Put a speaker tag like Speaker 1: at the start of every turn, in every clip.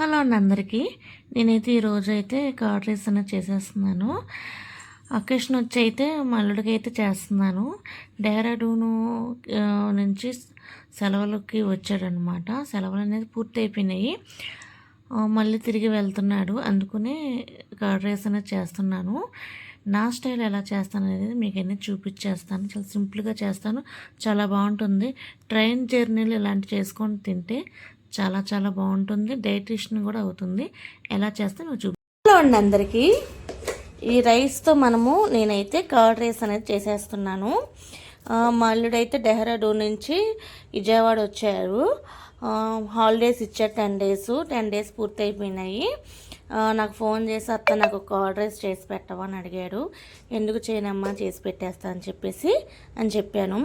Speaker 1: Hello అండి అందరికీ. నేనైతే ఈరోజు అయితే కార్డ్ రైస్ అనేది చేసేస్తున్నాను. అకేషన్ వచ్చి అయితే మల్లుడికి అయితే చేస్తున్నాను. డెహ్రాడూను నుంచి సెలవులకి వచ్చాడనమాట సెలవులు అనేది పూర్తి అయిపోయినాయి. మళ్ళీ తిరిగి వెళ్తున్నాడు. అందుకనే కార్డ్ రైస్ అనేది చేస్తున్నాను. నా స్టైల్ ఎలా చేస్తాను అనేది మీకు అన్నీ చూపించేస్తాను. చాలా సింపుల్గా చేస్తాను. చాలా బాగుంటుంది. ట్రైన్ జర్నీలు ఇలాంటి చేసుకొని తింటే చాలా చాలా బాగుంటుంది. డైట్రిషన్ కూడా అవుతుంది. ఎలా చేస్తే నువ్వు చూపి హలో అండి అందరికీ. ఈ రైస్తో మనము నేనైతే కర్డ్ రైస్ అనేది చేసేస్తున్నాను. మల్లుడైతే మా అల్లుడైతే డెహ్రాడూన్ నుంచి విజయవాడ వచ్చారు. హాలిడేస్ ఇచ్చారు టెన్ డేస్. టెన్ డేస్ పూర్తి అయిపోయినాయి నాకు ఫోన్ చేసి అత్త నాకు కర్డ్ రైస్ చేసి పెట్టవా? అని అడిగాడు. ఎందుకు చేయనమ్మా? చేసి పెట్టేస్తా అని చెప్పేసి అని చెప్పాను.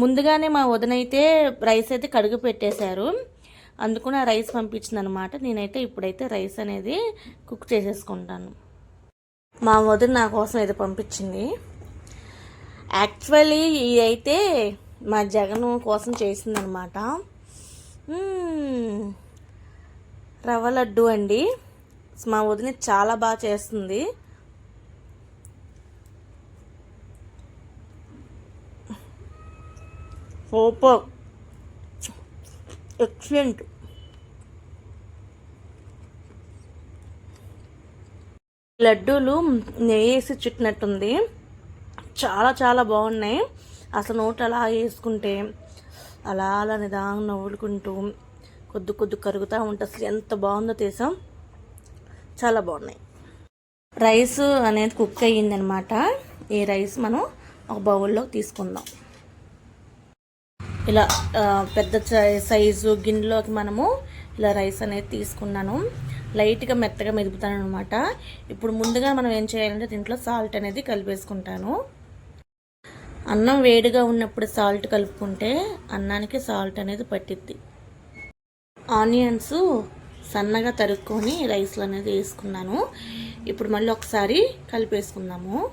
Speaker 1: ముందుగానే మా వదినైతే రైస్ అయితే కడుగు పెట్టేశారు. అందుకని ఆ రైస్ పంపించింది అనమాట నేనైతే ఇప్పుడైతే రైస్ అనేది కుక్ చేసేసుకుంటాను. మా వదిన నా కోసం అయితే పంపించింది. యాక్చువల్లీ ఇది అయితే మా జగన్ కోసం చేసిందనమాట రవ్వ లడ్డు అండి. మా వదిన చాలా బాగా చేస్తుంది. సూపర్. ఎక్సలెంట్. లడ్డూలు నెయ్యి వేసి చుట్టినట్టుంది. చాలా చాలా బాగున్నాయి. అసలు నోట్ అలా వేసుకుంటే అలా అలా నిదానంగా నవ్వులుకుంటూ కొద్ది కొద్ది కరుగుతూ ఉంటే అసలు ఎంత బాగుందో తీసాం చాలా బాగున్నాయి. రైస్ అనేది కుక్ అయ్యిందనమాట. ఈ రైస్ మనం ఒక బౌల్లోకి తీసుకుందాం. ఇలా పెద్ద సై- సైజు గిన్నెలోకి మనము ఇలా రైస్ అనేది తీసుకున్నాను. లైట్గా మెత్తగా మెదుపుతాను అనమాట ఇప్పుడు ముందుగా మనం ఏం చేయాలంటే దీంట్లో సాల్ట్ అనేది కలిపేసుకుంటాను. అన్నం వేడిగా ఉన్నప్పుడు సాల్ట్ కలుపుకుంటే అన్నానికి సాల్ట్ అనేది పట్టిద్ది. ఆనియన్స్ సన్నగా తరుక్కొని రైస్లో అనేది వేసుకున్నాను. ఇప్పుడు మళ్ళీ ఒకసారి కలిపేసుకుందాము.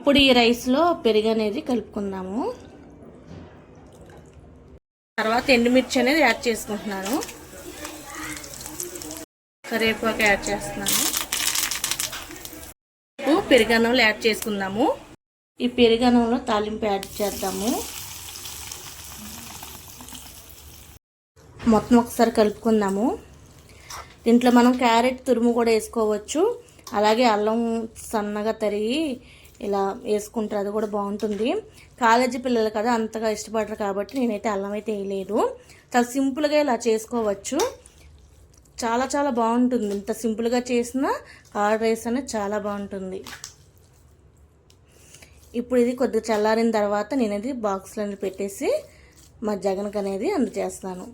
Speaker 1: ఇప్పుడు ఈ రైస్లో పెరుగు అనేది కలుపుకుందాము. తర్వాత ఎండుమిర్చి అనేది యాడ్ చేసుకుంటున్నాను. కరివేపాకు యాడ్ చేస్తున్నాను. ఇప్పుడు పెరుగన్నంలో యాడ్ చేసుకుందాము. ఈ పెరుగన్నంలో తాలింపు యాడ్ చేద్దాము. మొత్తం ఒకసారి కలుపుకుందాము. దీంట్లో మనం క్యారెట్ తురుము కూడా వేసుకోవచ్చు. అలాగే అల్లం సన్నగా తరిగి ఇలా వేసుకుంటారు అది కూడా బాగుంటుంది. కాలేజీ పిల్లలు కదా అంతగా ఇష్టపడరు కాబట్టి నేనైతే అల్లం అయితే వేయలేదు. చాలా సింపుల్గా ఇలా చేసుకోవచ్చు. చాలా చాలా బాగుంటుంది. ఇంత సింపుల్గా చేసిన కర్డ్ రైస్ అనేది చాలా బాగుంటుంది. ఇప్పుడు ఇది కొద్దిగా చల్లారిన తర్వాత నేను అది బాక్స్లో పెట్టేసి మా జగన్కి అనేది అందజేస్తాను.